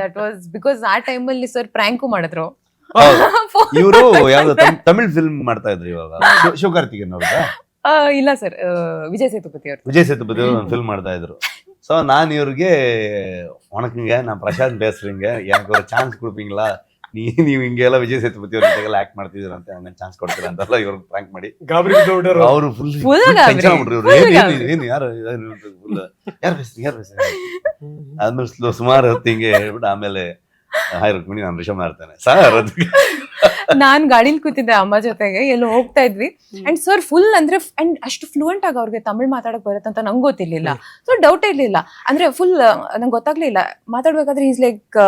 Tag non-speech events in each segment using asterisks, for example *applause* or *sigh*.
That was because ಆ time ಅಲ್ಲಿ sir prank ಮಾಡಿದ್ರು *laughs* ಇವರು ಯಾವ್ದು ತಮಿಳ್ ಫಿಲ್ಮ್ ಮಾಡ್ತಾ ಇದ್ರು ಇವಾಗ. ಶಿವಕಾರ್ತಿಕೇಯನ್ ಅವ್ರದ್ದು ಇಲ್ಲ ಸರ್ ವಿಜಯ್ ಸೇತುಪತಿ ಅವರು. ವಿಜಯ್ ಸೇತುಪತಿ ಅವ್ರು ಫಿಲ್ಮ್ ಮಾಡ್ತಾ ಇದ್ರು. ಸೊ ನಾನು ಇವ್ರಿಗೆ ಒಣಕಂಗೆ ನಾನು ಪ್ರಶಾಂತ್ பேசுறேங்க ಯಾಕೆ ಚಾನ್ಸ್ சான்ஸ் ನೀ ನೀವು ಹಿಂಗೆಲ್ಲ ವಿಜಯ್ ಸೇತುಪತಿ ಅವ್ರ ಜೊತೆಗೆಲ್ಲ ಆಕ್ಟ್ ಮಾಡ್ತಿದ್ರಂತೆ ಅಂತ ಹಂಗ ಚಾನ್ಸ್ ಕೊಡ್ತೀರಾ ಅಂತಲ್ಲ ಇವ್ರು ಪ್ರ್ಯಾಂಕ್ ಮಾಡಿ ಗಾಬರಿ. ಅವರು ಫುಲ್ Full ಗಾಬರಿ. ಟೆನ್ಷನ್ ಆಗ್ಬಿಟ್ರು ಇವ್ರು Full ಏನ್ ಏನ್ ಗಾಬರಿ. ಏನು ಯಾರು ಫುಲ್ ಯಾರು ಯಾರು ಆದ್ಮೇಲೆ ಸ್ಲೋ ಸುಮಾರು ಹೊತ್ತು ಹಿಂಗೆ ಹೇಳ್ಬಿಟ್ಟು ಆಮೇಲೆ ಹಾಯ್ ರುಕ್ಮಿಣಿ ನಾನು ರಿಷಬ್ ಮಾಡ್ತೇನೆ ಸರ್ ನಾನ್ ಗಾಡಿಲಿ ಕೂತಿದ್ದೆ ಅಮ್ಮ ಜೊತೆಗೆ ಎಲ್ಲೋ ಹೋಗ್ತಾ ಇದ್ವಿ. ಅಂಡ್ ಸರ್ ಫುಲ್ ಅಂದ್ರೆ ಅಂಡ್ ಅಷ್ಟು ಫ್ಲೂಯೆಂಟ್ ಆಗಿ ಅವ್ರಿಗೆ ತಮಿಳ್ ಮಾತಾಡಕ್ ಬರುತ್ತೆ ಅಂತ ನಂಗೆ ಗೊತ್ತಿರ್ಲಿಲ್ಲ. ಸೊ ಡೌಟ್ ಇರ್ಲಿಲ್ಲ. ಅಂದ್ರೆ ಫುಲ್ ನಂಗೆ ಗೊತ್ತಾಗ್ಲಿಲ್ಲ. ಮಾತಾಡ್ಬೇಕಾದ್ರೆ ಈಸ್ ಲೈಕ್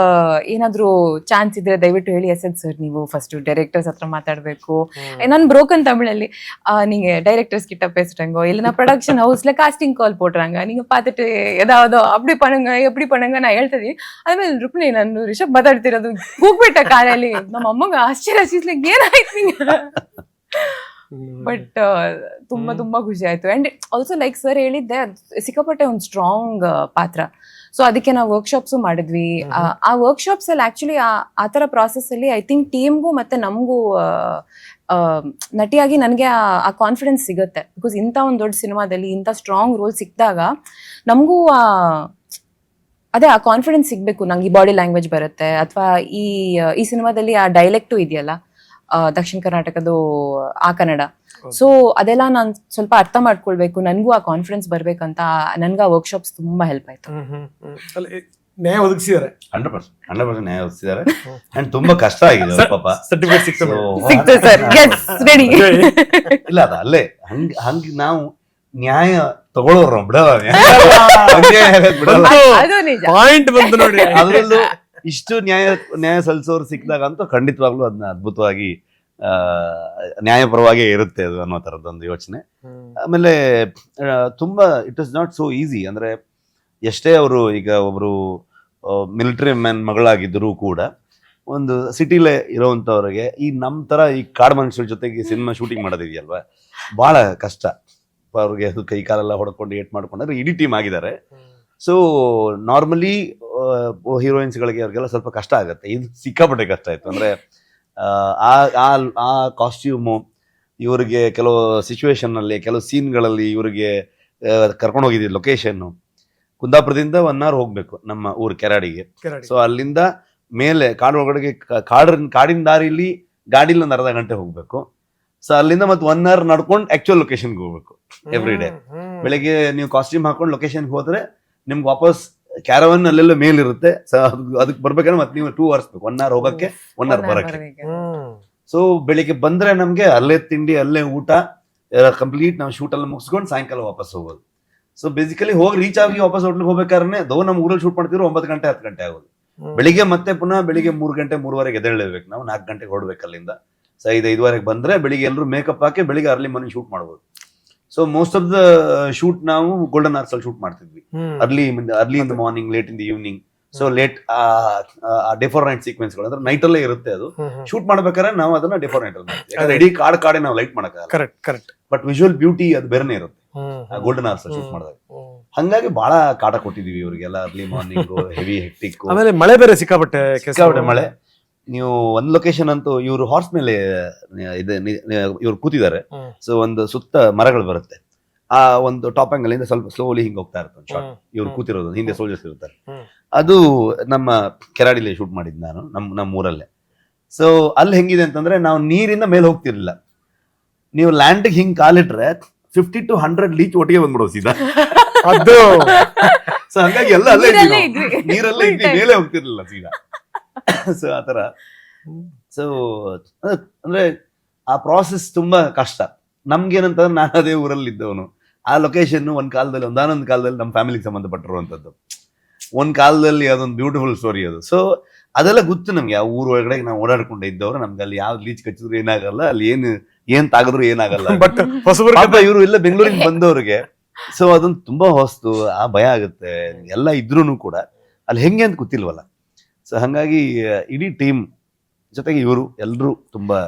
ಏನಾದ್ರೂ ಚಾನ್ಸ್ ಇದ್ರೆ ದಯವಿಟ್ಟು ಹೇಳಿ ಎಸ್ ಸರ್ ನೀವು ಫಸ್ಟ್ ಡೈರೆಕ್ಟರ್ಸ್ ಹತ್ರ ಮಾತಾಡ್ಬೇಕು. ನಾನು ಬ್ರೋಕನ್ தமிழಲ್ಲಿ நீங்க ಡೈರೆಕ್ಟರ್ಸ್ கிட்ட பேசுறாங்க இல்லைன்னா ப்ரொடக்ஷன் ஹவுஸ்ல காஸ்டிங் கால் போடுறாங்க நீங்க பார்த்துட்டு ஏதாவது அப்படி பண்ணுங்க எப்படி பண்ணுங்க ನಾ ಹೇಳ್ತಿದ್ದೀನಿ ಆಮೇಲೆ ರುಕ್ಮಿಣಿ ನಾನು ರಿಷಬ್ ಮಾತಾಡ್ತಿರೋದು ಹೋಗ್ಬಿಟ್ಟ ಕಾಲಲ್ಲಿ. ನಮ್ಮ ಅಮ್ಮಗೆ ಆಶ್ಚರ್ಯ ಲೈಕ್ ಏನಾಯ್ತು ನಿಂಗೆ? ಬಟ್ ತುಂಬಾ ತುಂಬಾ ಖುಷಿ ಆಯ್ತು ಅಂಡ್ ಆಲ್ಸೋ ಲೈಕ್ ಸರ್ ಹೇಳಿದ್ದೆ ಸಿಕ್ಕಾಪಟ್ಟೆ ಒಂದು ಸ್ಟ್ರಾಂಗ್ ಪಾತ್ರ. ಸೊ ಅದಕ್ಕೆ ನಾವು ವರ್ಕ್ಶಾಪ್ಸು ಮಾಡಿದ್ವಿ. ಆ- ವರ್ಕ್ಶಾಪ್ಸ್ ಅಲ್ಲಿ ಆಕ್ಚುಲಿ ಆ ತರ ಪ್ರಾಸೆಸ್ ಅಲ್ಲಿ ಐ ಥಿಂಕ್ ಟೀಮ್ಗೂ ಮತ್ತೆ ನಮಗೂ ನಟಿಯಾಗಿ ನನಗೆ ಆ ಕಾನ್ಫಿಡೆನ್ಸ್ ಸಿಗುತ್ತೆ. ಬಿಕಾಸ್ ಇಂಥ ಒಂದು ದೊಡ್ಡ ಸಿನಿಮಾದಲ್ಲಿ ಇಂಥ ಸ್ಟ್ರಾಂಗ್ ರೋಲ್ ಸಿಕ್ಕಿದಾಗ ನಮಗೂ ಆ ಅದೇ ಆ ಕಾನ್ಫಿಡೆನ್ಸ್ ಸಿಗ್ಬೇಕು. ನಂಗೆ ಈ ಬಾಡಿ ಲ್ಯಾಂಗ್ವೇಜ್ ಬರುತ್ತೆ. ಅಥವಾ ಈ ಈ ಸಿನಿಮಾದಲ್ಲಿ ಆ ಡೈಲೆಕ್ಟು ಇದೆಯಲ್ಲ? ಆ, ದಕ್ಷಿಣ ಕರ್ನಾಟಕದ್ದು ಆ ಕನ್ನಡ. ಸೊ ಅದೆಲ್ಲ ನಾನು ಸ್ವಲ್ಪ ಅರ್ಥ ಮಾಡ್ಕೊಳ್ಬೇಕು. ನನಗೂ ಆ ಕಾನ್ಫಿಡೆನ್ಸ್ ಬರ್ಬೇಕಂತ ನನ್ಗೆ ಆ ವರ್ಕ್ಶಾಪ್ಸ್ ತುಂಬಾ ಹೆಲ್ಪ್ ಆಯ್ತು. ಹ್ಮ್, ಹ್ಮ್, ಹ್ಮ್. ಅಲ್ಲ, ಏ, ನ್ಯಾಯ ಒದಗಿಸಿದ್ದಾರೆ. Hundred percent. ಹಂಡ್ರೆಡ್ ಪರ್ಸೆಂಟ್ ನ್ಯಾಯ ಒದಿಸಿದ್ದಾರೆ ಅಂಡ್ ತುಂಬಾ ಕಷ್ಟ ಆಗಿದೆ ಅವ್ರ ಪಾಪ. ಸರ್ಟಿಫಿಕೇಟ್ ಸಿಕ್ತದೆ So, ಸಿಕ್ತು ಸರ್ ಎಸ್ ರೆಡಿ ಇಲ್ಲ ಅದ ಅಲ್ಲೇ. ಹಂಗ್ ಹಂಗ್ ನಾವು ನ್ಯಾಯ ತಗೊಳ್ಳೋರು ಬಿಡಲ್ಲ ಪಾಯಿಂಟ್ *laughs* ಬಂತು ನೋಡಿ. *laughs* ಅದರಲ್ಲೂ ಇಷ್ಟು ನ್ಯಾಯ ನ್ಯಾಯ ಸಲ್ಲಿಸೋರು ಸಿಕ್ಕಿದಾಗ ಅಂತೂ ಖಂಡಿತವಾಗ್ಲೂ ಅದನ್ನ ಅದ್ಭುತವಾಗಿ ಆ, ನ್ಯಾಯಪರವಾಗೇ ಇರುತ್ತೆ ಅದು ಅನ್ನೋ ಥರದ್ದೊಂದು ಯೋಚನೆ. ಆಮೇಲೆ ತುಂಬಾ it is not so easy ಅಂದ್ರೆ ಎಷ್ಟೇ ಅವರು ಈಗ ಒಬ್ರು ಮಿಲಿಟರಿ ಮ್ಯಾನ್ ಮಗಳಾಗಿದ್ದರೂ ಕೂಡ ಒಂದು ಸಿಟಿಲೇ ಇರೋವಂಥವ್ರಿಗೆ ಈ ನಮ್ಮ ಥರ ಈ ಕಾಡು ಮನುಷ್ಯರ ಜೊತೆಗೆ ಸಿನಿಮಾ ಶೂಟಿಂಗ್ ಮಾಡೋದಿದೆಯಲ್ವಾ? ಭಾಳ ಕಷ್ಟ. ಅವ್ರಿಗೆ ಅದು ಕೈ ಕಾಲೆಲ್ಲ ಹೊಡ್ಕೊಂಡು ಏಟ್ ಮಾಡ್ಕೊಂಡ್ರೆ ಇಡೀ ಟೀಮ್ ಆಗಿದ್ದಾರೆ. ಸೊ ನಾರ್ಮಲಿ ಹೀರೋಯಿನ್ಸ್ಗಳಿಗೆ ಅವ್ರಿಗೆಲ್ಲ ಸ್ವಲ್ಪ ಕಷ್ಟ ಆಗುತ್ತೆ. ಇದು ಸಿಕ್ಕಾಪಟ್ಟೆ ಕಷ್ಟ ಆಯಿತು. ಅಂದ್ರೆ ಆ, ಆ ಕಾಸ್ಟ್ಯೂಮು ಇವರಿಗೆ ಕೆಲವು ಸಿಚುವೇಶನ್ನಲ್ಲಿ ಕೆಲವು ಸೀನ್ಗಳಲ್ಲಿ ಇವರಿಗೆ ಕರ್ಕೊಂಡು ಹೋಗಿದ್ದೀವಿ ಲೊಕೇಶನ್ನು ಕುಂದಾಪುರದಿಂದ ಒನ್ ಅವರ್ ಹೋಗಬೇಕು ನಮ್ಮ ಊರು ಕೆರಾಡಿಗೆ. ಕೆರಡಿ. ಸೊ ಅಲ್ಲಿಂದ ಮೇಲೆ ಕಾಡು ಒಳಗಡೆಗೆ ಕಾಡಿನ ಕಾಡಿನ ದಾರಿಲಿ ಗಾಡಿಲಿ ಒಂದು ಅರ್ಧ ಗಂಟೆ ಹೋಗಬೇಕು. ಸೊ ಅಲ್ಲಿಂದ ಮತ್ತೆ ಒನ್ ಅವರ್ ನಡ್ಕೊಂಡು ಆ್ಯಕ್ಚುಯಲ್ ಲೊಕೇಶನ್ಗೆ ಹೋಗ್ಬೇಕು. ಎವ್ರಿ ಡೇ ಬೆಳಿಗ್ಗೆ ನೀವು ಕಾಸ್ಟ್ಯೂಮ್ ಹಾಕೊಂಡು ಲೊಕೇಶನ್ ಹೋದ್ರೆ ನಿಮ್ಗೆ ವಾಪಸ್ ಕ್ಯಾರವನ್ ಅಲ್ಲೆಲ್ಲ ಮೇಲಿರುತ್ತೆ. ಇರುತ್ತೆ ಅದಕ್ಕೆ ಬರ್ಬೇಕಂದ್ರೆ ಮತ್ತೆ ನೀವು ಟೂ ಅವರ್ಸ್ ಬೇಕು. ಒನ್ ಅವರ್ ಹೋಗಕ್ಕೆ ಒನ್ ಅವರ್ ಬರಕ್ಕೆ. ಸೊ ಬೆಳಿಗ್ಗೆ ಬಂದ್ರೆ ನಮ್ಗೆ ಅಲ್ಲೇ ತಿಂಡಿ ಅಲ್ಲೇ ಊಟ ಕಂಪ್ಲೀಟ್ ನಾವು ಶೂಟ್ ಎಲ್ಲ ಮುಗಿಸ್ಕೊಂಡು ಸಾಯಂಕಾಲ ವಾಪಸ್ ಹೋಗೋದು. ಸೊ ಬೇಸಿಕಲಿ ಹೋಗಿ ರೀಚ್ ಆಗಿ ವಾಪಸ್ ಹೋಟ್ಲಿಗೆ ಹೋಗ್ಬೇಕಾದ್ರೆ ದೋ ನಮ್ಮ ಊರಲ್ಲಿ ಶೂಟ್ ಮಾಡ್ತಿದ್ರು ಒಂಬತ್ತು ಗಂಟೆ ಹತ್ತು ಗಂಟೆ ಆಗೋದು. ಬೆಳಿಗ್ಗೆ ಮತ್ತೆ ಪುನಃ ಬೆಳಿಗ್ಗೆ ಮೂರು ಗಂಟೆ ಮೂರುವರೆಗೆ ಎದ್ದೇಳಬೇಕು ನಾವು. ನಾಲ್ಕು ಗಂಟೆಗೆ ಹೊರಡ್ಬೇಕು ಅಲ್ಲಿಂದ ಸೊ ಐದು ಐದುವರೆಗೆ ಬಂದ್ರೆ ಬೆಳಿಗ್ಗೆ ಎಲ್ಲರೂ ಮೇಕಪ್ ಹಾಕಿ ಬೆಳಿಗ್ಗೆ ಅರ್ಲಿ ಮನೆ ಶೂಟ್ ಮಾಡ್ಬೋದು. So most of the shoot ನಾವು ಗೋಲ್ಡನ್ ಆರ್ಸ್ ಅಲ್ಲಿ ಶೂಟ್ ಮಾಡ್ತಿದ್ವಿ. Early early in the morning late in the evening so late differ night ಸೀಕ್ವೆನ್ಸ್ಗಳು ಅಂದ್ರೆ ನೈಟ್ ಅಲ್ಲೇ ಇರುತ್ತೆ ಅದು. ಶೂಟ್ ಮಾಡ್ಬೇಕಾದ್ರೆ ನಾವು ಅದನ್ನ ಡಿಫರೆಂಟ್ ನೈಟ್ ಅಲ್ಲಿ ಇಡೀ ಕಾಡ್ ಕಾಡೆ ನಾವು ಲೈಟ್ ಮಾಡಕ್ಕಾಗಲ್ಲ. Correct correct but visual beauty ಅದು ಬೇರೆನೇ ಇರುತ್ತೆ. Golden hours shoot. ಮಾಡಿದಾಗ. ಹಂಗಾಗಿ ಬಹಳ ಕಾಟ ಕೊಟ್ಟಿದೀವಿ ಇವರಿಗೆಲ್ಲ ಅರ್ಲಿ ಮಾರ್ನಿಂಗ್ ಹೆವಿ ಹೆಕ್ಟಿಕ್ ಆಮೇಲೆ ಮಳೆ ಬೇರೆ ಸಿಕ್ಕಾಪಟ್ಟೆ ಸಿಕ್ಕಾಪಟ್ಟೆ ಮಳೆ. ನೀವು ಒಂದ್ ಲೊಕೇಶನ್ ಅಂತೂ ಇವರು ಹಾರ್ಸ್ ಮೇಲೆ ಇದೆ ಇವ್ರು ಕೂತಿದ್ದಾರೆ. ಸೊ ಒಂದು ಸುತ್ತ ಮರಗಳು ಬರುತ್ತೆ. ಆ ಒಂದು ಟಾಪ್ ಆಂಗಲ್ ಇಂದ ಸ್ವಲ್ಪ ಸ್ಲೋಲಿ ಹಿಂಗ್ ಹೋಗ್ತಾ ಇರುತ್ತೆ ಶಾರ್ಟ್. ಇವ್ರು ಕೂತಿರೋದು ಹಿಂದೆ ಸೋಲ್ಜರ್ಸ್ ಇರ್ತಾರೆ. ಅದು ನಮ್ಮ ಕೆರಾಡಿಲಿ ಶೂಟ್ ಮಾಡಿದ್ ನಾನು ನಮ್ ನಮ್ಮ ಊರಲ್ಲೇ. ಸೊ ಅಲ್ಲಿ ಹೆಂಗಿದೆ ಅಂತಂದ್ರೆ ನಾವು ನೀರಿಂದ ಮೇಲೆ ಹೋಗ್ತಿರ್ಲಿಲ್ಲ. ನೀವು ಲ್ಯಾಂಡ್ ಹಿಂಗ್ ಕಾಲಿಟ್ರೆ ಫಿಫ್ಟಿ ಟು ಹಂಡ್ರೆಡ್ ಲೀಚ್ ಒಟ್ಟಿಗೆ ಬಂದ್ಬಿಡೋದು ಸೀದಾ. *laughs* ಅದು. ಸೊ ಹಂಗಾಗಿ ಎಲ್ಲ ಅಲ್ಲೇ ನೀರಲ್ಲೇ. ಮೇಲೆ ಹೋಗ್ತಿರ್ಲಿಲ್ಲ ಸೀದಾ. ಸೊ ಆತರ ಸೊ ಅಂದ್ರೆ ಆ ಪ್ರಾಸೆಸ್ ತುಂಬಾ ಕಷ್ಟ. ನಮ್ಗೇನಂತಂದ್ರೆ ನಾನು ಅದೇ ಊರಲ್ಲಿ ಇದ್ದವನು ಆ ಲೊಕೇಶನ್ ಒಂದು ಕಾಲದಲ್ಲಿ ಒಂದಾನೊಂದು ಕಾಲದಲ್ಲಿ ನಮ್ಮ ಫ್ಯಾಮಿಲಿಗೆ ಸಂಬಂಧಪಟ್ಟಿರುವಂಥದ್ದು. ಒಂದು ಕಾಲದಲ್ಲಿ ಅದೊಂದು ಬ್ಯೂಟಿಫುಲ್ ಸ್ಟೋರಿ ಅದು. ಸೊ ಅದೆಲ್ಲ ಗೊತ್ತು ನಮ್ಗೆ. ಆ ಊರು ಒಳಗಡೆ ನಾವು ಓಡಾಡ್ಕೊಂಡು ಇದ್ದವ್ರು ನಮ್ಗೆ ಅಲ್ಲಿ ಯಾವ ಲೀಚ್ ಕಚ್ಚಿದ್ರು ಏನಾಗಲ್ಲ ಅಲ್ಲಿ ಏನು ಏನ್ ತಾಗಿದ್ರು ಏನಾಗಲ್ಲ. *laughs* ಬಟ್ ಇವರು ಇಲ್ಲ ಬೆಂಗಳೂರಿಗೆ ಬಂದವ್ರಿಗೆ. ಸೊ ಅದೊಂದು ತುಂಬಾ ಹೊಸ್ತು ಆ ಭಯ ಆಗುತ್ತೆ. ಎಲ್ಲ ಇದ್ರೂನು ಕೂಡ. ಅಲ್ಲಿ ಹೆಂಗೆ ಅಂತ ಗೊತ್ತಿಲ್ವಲ್ಲ. ಸೊ ಹಂಗಾಗಿ ಇಡೀ ಟೀಮ್ ಜೊತೆಗೆ ಇವರು ಎಲ್ಲರೂ ತುಂಬಾ